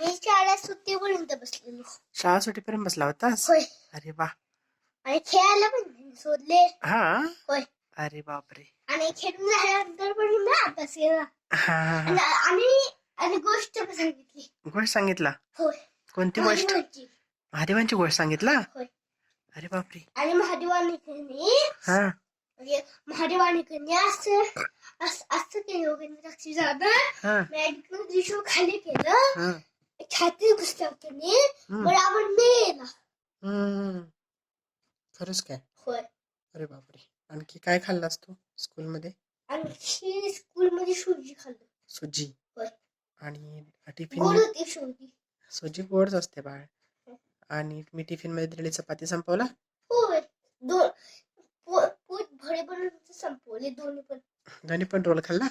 मी शाळा सुट्टीपर्यंत बसलेलो. शाळा सुटीपर्यंत बसला होतास? होय. अरे वा. आणि खेळायला पण सोडले. हा? होय. अरे बापरे. आणि खेळून झाल्यानंतर पण मी अभ्यास केला. हा हा आणि हा. आणि आणि गोष्ट पण सांगितली. गोष्ट सांगितला? होय. कोणती गोष्ट? महादेवाची. महादेवांची गोष्ट सांगितला? होय. अरे बापरे. आणि महादेवाने त्यांनी हा. म्हणजे महादेवाने असं असं असं केलं वगैरे लक्ष जाणं हा. मेडिकल दिशो खाली केलं. हा. छाती घुसल्यावर त्यांनी हम्म, बरोबर मेला हम्म. खरंच काय होय अरे बापरे आणखी काय खाल्लास तू स्कूलमध्ये आणि स्कूलमध्ये सुजी खाल्लं सुजी होय. आणि गोड टिफिन होती सुजी सुजी गोडच असते बाळ आणि मी टिफिनमध्ये दिलेली चपाती संपवला होय दोन पो- पोट भरेपर्यंत संपवले दोन्ही पण दोन्ही पण रोल खाल्ला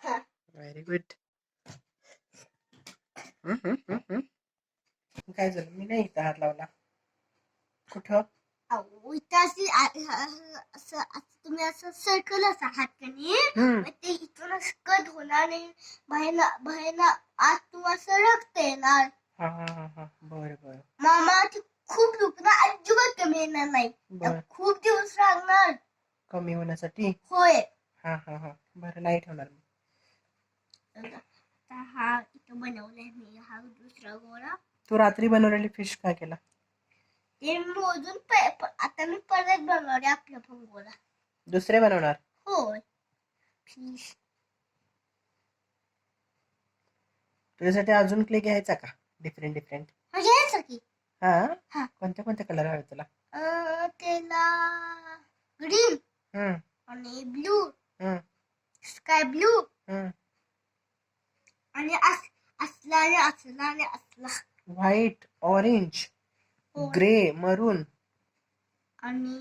हा व्हेरी गुड काय झालं? मी नाही इथं हात लावला. कुठं? तुम्ही असं सर्कल असा हात कनी ते इथून कट होणार आणि बाहेर बाहेर आत तू असं रक्त येणार. बरं बरं. मामा खूप दुखणार अजिबात कमी येणार नाही. खूप दिवस लागणार कमी होण्यासाठी? होय. हा हा हा. बरं नाही ठेवणार मी. बनवलाय मी. हा दुसरा गोळा तू रात्री बनवलेली फिश काय केला? ते मोजून प- प- आता मी परत बनवले आपला पण गोळा दुसरे बनवणार? होय. फिश तुझ्यासाठी अजून क्ले घ्यायचा का? डिफरंट डिफरंट म्हणजे की? हा? हा. कोणते कोणते कलर हवे तुला? अं, त्याला ग्रीन हम्म. आणि ब्लू हम्म. स्काय ब्लू हम्म. आणि अस असला आणि असला व्हाईट ऑरेंज हो. ग्रे मरून आणि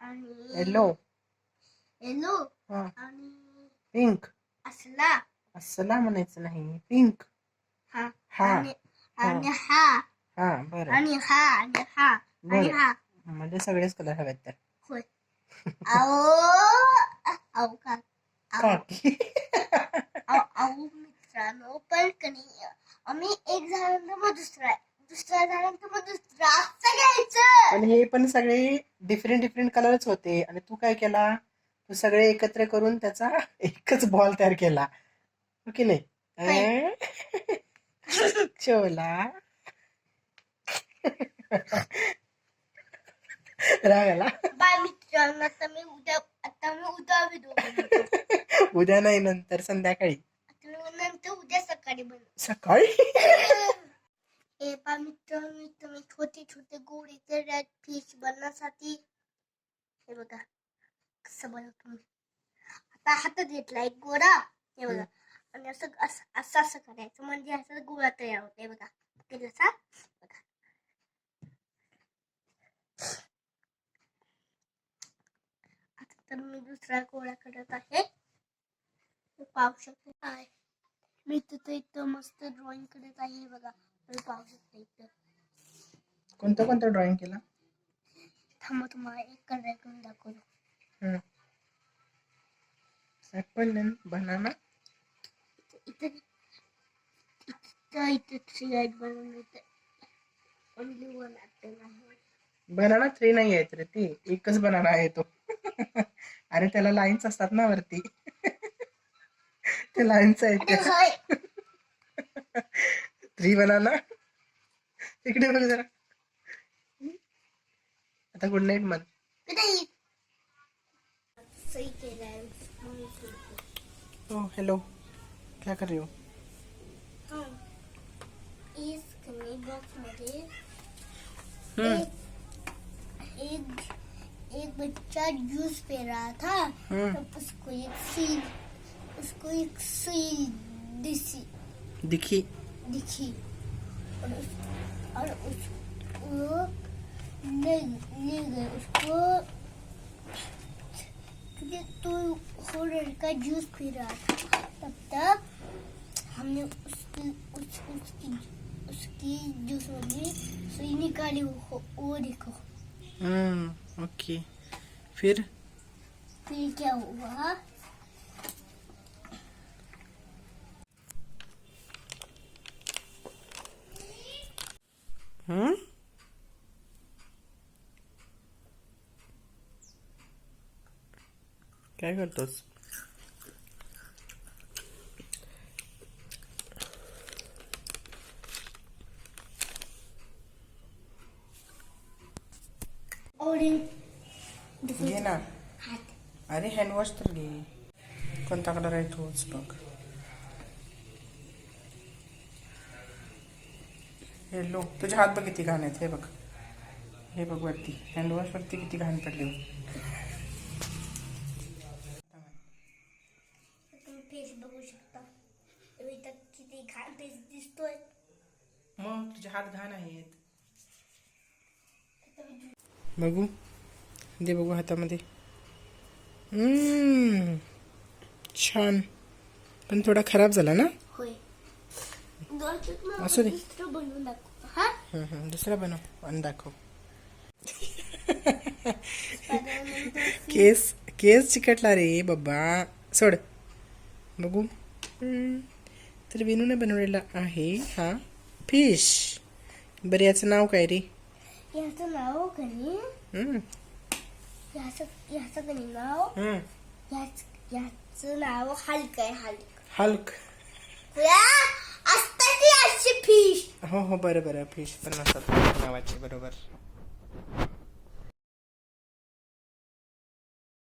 आणि येलो येलो हा. आणि पिंक असला. असला म्हणायचं नाही. पिंक हा. हा. आणि आणि हा. हा बरं. आणि हा आणि हा. आणि बरं. हा. म्हणजे सगळेच कलर हवेत तर. होय. आओ आओ का काकी आओ मित्रांनो पण कणी आम्ही एक झाल्यानंतर मग दुसरा दुसरा झाल्यानंतर मग दुसरा. असं घ्यायचं. पण हे पण सगळे डिफरंट डिफरंट कलरच होते. आणि तू काय केला? तू सगळे एकत्र करून त्याचा एकच बॉल तयार केला. हो की नाही? अं? शोला रागाला. बाय मित्रांनो आता मी उद्या आता मी उद्या व्हिडिओ उद्या नाही नंतर संध्याकाळी. मी नंतर उद्या सकाळी बनवतो सकाळी? हे पा मित्रांनो तुम्ही छोटे छोटे गोडे तर फिश बनवण्यासाठी. हे बघा कसं बनवतो मी. आता हातात घेतला एक गोळा हे बघा. आणि असं असं असं असं करायचं. म्हणजे असं गोळा तयार होते बघा. केलं सा बघा. आता तर मी दुसरा गोळा करत आहे. पाहू शकते. मी तिथं इथं मस्त ड्रॉइंग करत आहे. हे बघा. तुम्ही पाहू शकता इथं. कोणतं कोणतं ड्रॉइंग केला? थांबा तुम्हाला एक कलर करून दाखवतो. ऍपल बनाना इथं इथं इथं थ्री आईट बनवून इथं ओनली वन ॲपल आहे. बनाना थ्री नाही आहेत रे ती. एकच बनाना आहे तो. अरे त्याला लाईन्स असतात ना वरती. ते लाईन्स आहेत अरे त्या होय। थ्री बनाना इकडे बघ जरा। आता गुड नाईट म्हण कुठे सही केलाय म्हणून सही केलं. हो हेलो क्या कर रही हो? हाँ। इस कमी बॉक्समध्ये हम्म। एक एक एक बच्चा जूस पी रहा था। हम्म। तब उसको एक सुई उसको एक सुई दिसी दिखी। दिखी। और उस और उस वो ले ले गए उसको क्योंकि तो वो लड़का जूस पी रहा था। तब तक हमने उसकी उस उसकी उसकी जूस वाली सुई निकाली वो वो देखो। हम्म ओके फिर? फिर क्या हुआ? काय करतोस? घे ना. अरे हँडवॉश तर घे. कोणता कलर आहे तोच बघ. हे लो तुझे हात बघ किती घाण आहेत. हे बघ. हे बघ वरती. हँडवॉश वरती किती घाण पडली तुम्ही फेस बघू शकता इथं किती घाण फेस दिसतोय मग तुझे हात घाण आहेत. बघू. दे बघू हातामध्ये. हम्म, छान. पण थोडा खराब झाला ना? असू दे. दुसरं बनव आणि दाखव. केस केस चिकटला रे बाबा. सोड. बघू. तर विनूने बनवलेला आहे हा फिश. बरं याचं नाव काय रे? याचं नाव कनी हम्म, याचं याचं कनी नाव? हम्म. याच याचं नाव हल्क आहे हल्क. हल्क. या! असतात ती अशी फिश हो हो बरं बरं. फिश पण नसतात नावाचे बरोबर.